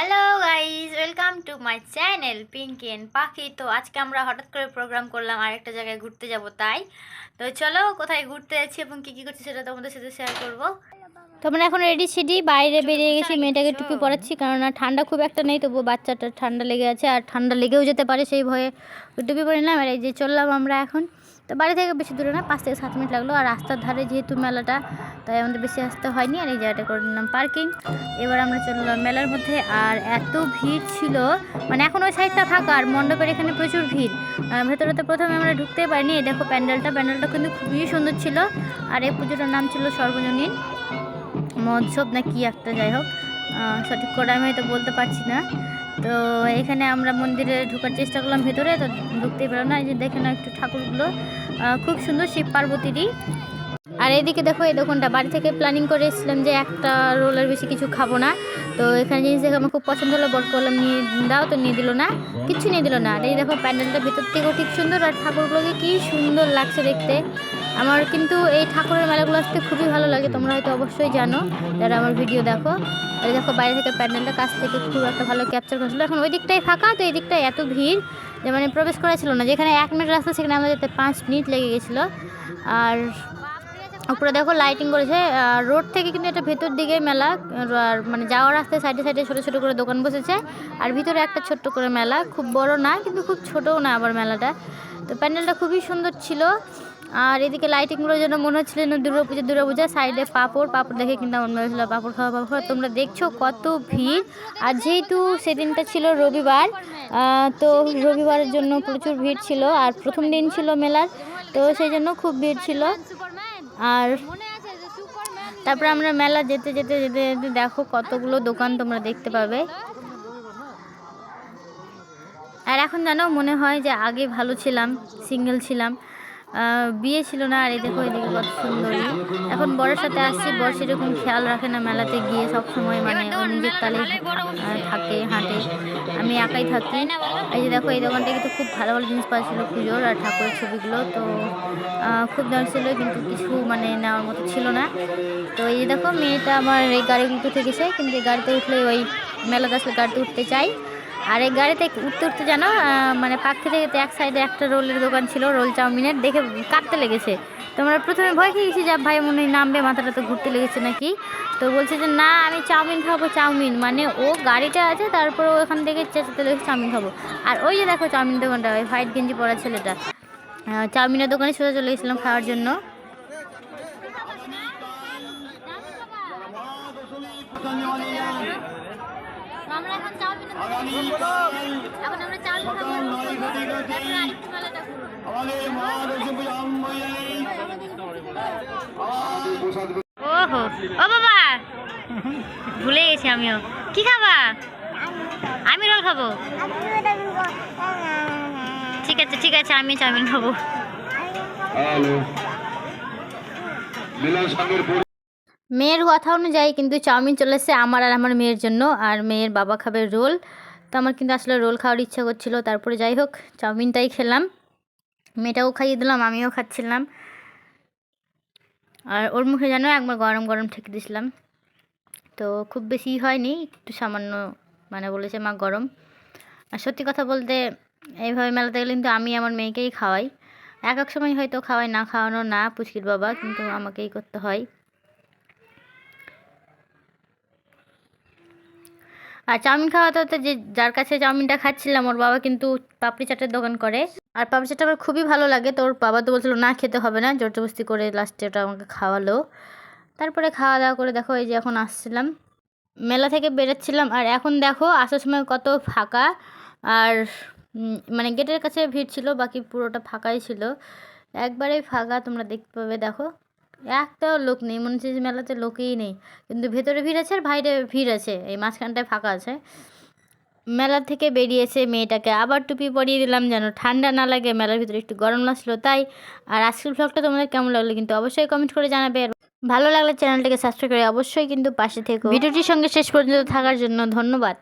Hello guys welcome to my channel Pinky and Pakhi তো আজকে আমরা হঠাৎ করে প্রোগ্রাম করলাম আরেকটা জায়গায় ঘুরতে যাব তাই? তো চলো কোথায় ঘুরতে যাচ্ছি এবং কী কী করছি সেটা তোমাদের সাথে শেয়ার করব। তো আমরা এখন রেডি সেডি বাইরে বেরিয়ে গেছি মেয়েটাকে টুপি পরাচ্ছি কারণ ঠান্ডা খুব একটা নেই তবুও বাচ্চাটা ঠান্ডা লেগে আছে আর ঠান্ডা লেগেও যেতে পারে সেই ভয়ে টুপি পরে নিলাম। আর এই যে চললাম আমরা এখন। তো বাড়ি থেকে বেশি দূরে না, পাঁচ থেকে সাত মিনিট লাগল। আর রাস্তার ধারে যেহেতু মেলাটা, তাই আমাদের বেশি আসতে হয়নি। আর এই জায়গাটা করে নিলাম পার্কিং এবার আমরা চললাম মেলার মধ্যে। আর এত ভিড় ছিল মানে এখন ওই সাইডটা ফাঁকা আর মণ্ডপের এখানে প্রচুর ভিড়। ভেতরে তো প্রথমে আমরা ঢুকতেই পারিনি। দেখো প্যান্ডেলটা প্যান্ডেলটা কিন্তু খুবই সুন্দর ছিল। আর এই পুজোটার নাম ছিল সর্বজনীন মহোৎসব, না কি একটা, যাই হোক। সঠিক করে আমি হয়তো বলতে পারছি না। তো এখানে আমরা মন্দিরে ঢোকার চেষ্টা করলাম ভেতরে, তো ঢুকতেই পারলাম না। এই যে দেখে না, একটু ঠাকুরগুলো খুব সুন্দর শিব পার্বতীরই। আর এদিকে দেখো, এই দোকানটা, বাড়ি থেকে প্ল্যানিং করে এসেছিলাম যে একটা রোলের বেশি কিছু খাব না। তো এখানে জিনিস দেখে আমার খুব পছন্দ হলো বট করলাম, নিয়ে দাও তো, নিয়ে দিল না। কিচ্ছু নিয়ে দিল না। আর এই দেখো, প্যান্ডেলটা ভেতর থেকেও ঠিক সুন্দর, আর ঠাকুরগুলোকে কি সুন্দর লাগছে দেখতে। আমার কিন্তু এই ঠাকুরের মেলাগুলো আসতে খুবই ভালো লাগে, তোমরা হয়তো অবশ্যই জানো। যারা আমার ভিডিও দেখো, এই দেখো বাইরে থেকে প্যান্ডেলটা কাছ থেকে খুব একটা ভালো ক্যাপচার করেছিল এখন ওই দিকটাই ফাঁকা, তো এই দিকটায় এত ভিড় যে মানে প্রবেশ করা ছিল না। যেখানে এক মিনিট রাস্তা, সেখানে আমাদের যেতে পাঁচ মিনিট লেগে গেছিল। আর উপরে দেখো লাইটিং করেছে রোড থেকে কিন্তু এটা ভেতর দিকে মেলা, আর মানে যাওয়ার রাস্তায় সাইডে সাইডে ছোটো ছোটো করে দোকান বসেছে। আর ভিতরে একটা ছোট্ট করে মেলা, খুব বড় না, কিন্তু খুব ছোটও না আবার মেলাটা। তো প্যান্ডেলটা খুবই সুন্দর ছিল। আর এদিকে লাইটিংগুলোর জন্য মনে হচ্ছিল যেন দুর্গা পুজো, দুর্গা পূজা। সাইডে পাপড় পাপড় দেখে কিন্তু মনে হচ্ছিল পাপড় খাওয়া পাপড় খাওয়া। তোমরা দেখছ কত ভিড়। আর যেহেতু সেদিনটা ছিল রবিবার তো রবিবারের জন্য প্রচুর ভিড় ছিল। আর প্রথম দিন ছিল মেলার, তো সেই জন্য খুব ভিড় ছিল। আর তারপরে আমরা মেলা যেতে যেতে যেতে যেতে দেখো কতগুলো দোকান তোমরা দেখতে পাবে। আর এখন জানো মনে হয় যে আগে ভালো ছিলাম সিঙ্গেল ছিলাম। বিয়ে ছিল না, আর এই দেখো এদিকে কত সুন্দরী। এখন বরের সাথে আসছি, বর সেরকম খেয়াল রাখে না, মেলাতে গিয়ে সব সময় মানে নিজের তালে থাকে, হাঁটে। আমি একাই থাকি। এই যে দেখো, এই দোকানটা কিন্তু খুব ভালো ভালো জিনিস পাচ্ছিল পুজোর আর ঠাকুরের ছবিগুলো। তো খুব দাম ছিল, কিন্তু কিছু মানে নেওয়ার মতো ছিল না। তো এই যে দেখো, মেয়েটা আমার এই উঠে গেছে কিন্তু গাড়িতে উঠলে ওই মেলাতে আসলে গাড়িতে উঠতে চাই। আর এই গাড়িতে উঠতে উঠতে আহ, মানে পাখি থেকে এক সাইডে একটা রোলের দোকান ছিল রোল চাউমিনের দেখে কাঁদতে লেগেছে। তোমরা প্রথমে ভয় খেয়ে গেছি যে ভাই মনে নামবে মাথাটা তো ঘুরতে লেগেছে নাকি? তো বলছে যে না আমি চাউমিন খাব চাউমিন। মানে ও গাড়িটা আছে তারপর ও ওখান থেকে চেঁচাতে লেগেছে চাউমিন খাব। আর ওই যে দেখো চাউমিন দোকানটা ওই হোয়াইট গেঞ্জি পরা ছেলেটা। চাউমিনের দোকানে সোজা চলে গেছিলাম খাওয়ার জন্য। আমরা এখন চাউমিন এখন আমরা চাউমিন খাব। তারপর আরেকটু মেলাটা ঘুরবো ওহো ও বাবা! ভুলে গেছি আমিও। কি খাবা? আমি রোল খাব। ঠিক আছে ঠিক আছে আমি চাউমিন খাব। হ্যালো মিলন সঙ্গের পরি- মেয়ের কথা অনুযায়ী কিন্তু চাউমিন চলে এসেছে আমার আর আমার মেয়ের জন্য, আর মেয়ের বাবা খাবে রোল। তো আমার কিন্তু আসলে রোল খাওয়ার ইচ্ছা করছিল, তারপরে যাই হোক, চাউমিনটাই খেলাম। মেয়েটাও খাইয়ে দিলাম, আমিও খাচ্ছিলাম। আর ওর মুখে যেন একবার গরম গরম ঠেকে দিয়েছিলাম তো খুব বেশি হয়নি, একটু সামান্য মানে বলেছে মা গরম। আর সত্যি কথা বলতে, এইভাবে মেলাতে গেলে কিন্তু আমি আমার মেয়েকেই খাওয়াই। এক এক সময় হয়তো খাওয়াই, না খাওয়ানো না, পুচকির বাবা, কিন্তু আমাকেই করতে হয়। আর চাউমিন খাওয়াতে হতে যে যার কাছে চাউমিনটা খাচ্ছিলাম, ওর বাবা কিন্তু পাপড়ি চাটের দোকান করে। আর পাপড়ি চাটটা আমার খুবই ভালো লাগে। তো ওর বাবা তো বলছিল, না, খেতে হবে না, জোরজবস্তি করে লাস্টে ওটা আমাকে খাওয়ালো। তারপরে খাওয়া দাওয়া করে দেখো, এই যে এখন আসছিলাম। মেলা থেকে বেরোচ্ছিলাম, আর এখন দেখো, আসার সময় কত ফাঁকা। আর মানে গেটের কাছে ভিড় ছিল, বাকি পুরোটা ফাঁকাই ছিল। একবারেই ফাঁকা তোমরা দেখতে পাবে, দেখো। একটাও লোক নেই, মনে হচ্ছে যে মেলাতে লোকেই নেই। কিন্তু ভেতরে ভিড় আছে আর বাইরে ভিড় আছে, এই মাঝখানটায় ফাঁকা আছে। মেলা থেকে বেরিয়েছে মেয়েটাকে, আবার টুপি পরিয়ে দিলাম যেন ঠান্ডা না লাগে, মেলার ভিতরে একটু গরম লাগছিল তাই। আর আজকের ব্লগটা তোমাদের কেমন লাগল কিন্তু অবশ্যই কমেন্ট করে জানাবে। ভালো লাগলে চ্যানেলটাকে সাবস্ক্রাইব করে অবশ্যই কিন্তু পাশে থেকো। ভিডিওটির সঙ্গে শেষ পর্যন্ত থাকার জন্য ধন্যবাদ।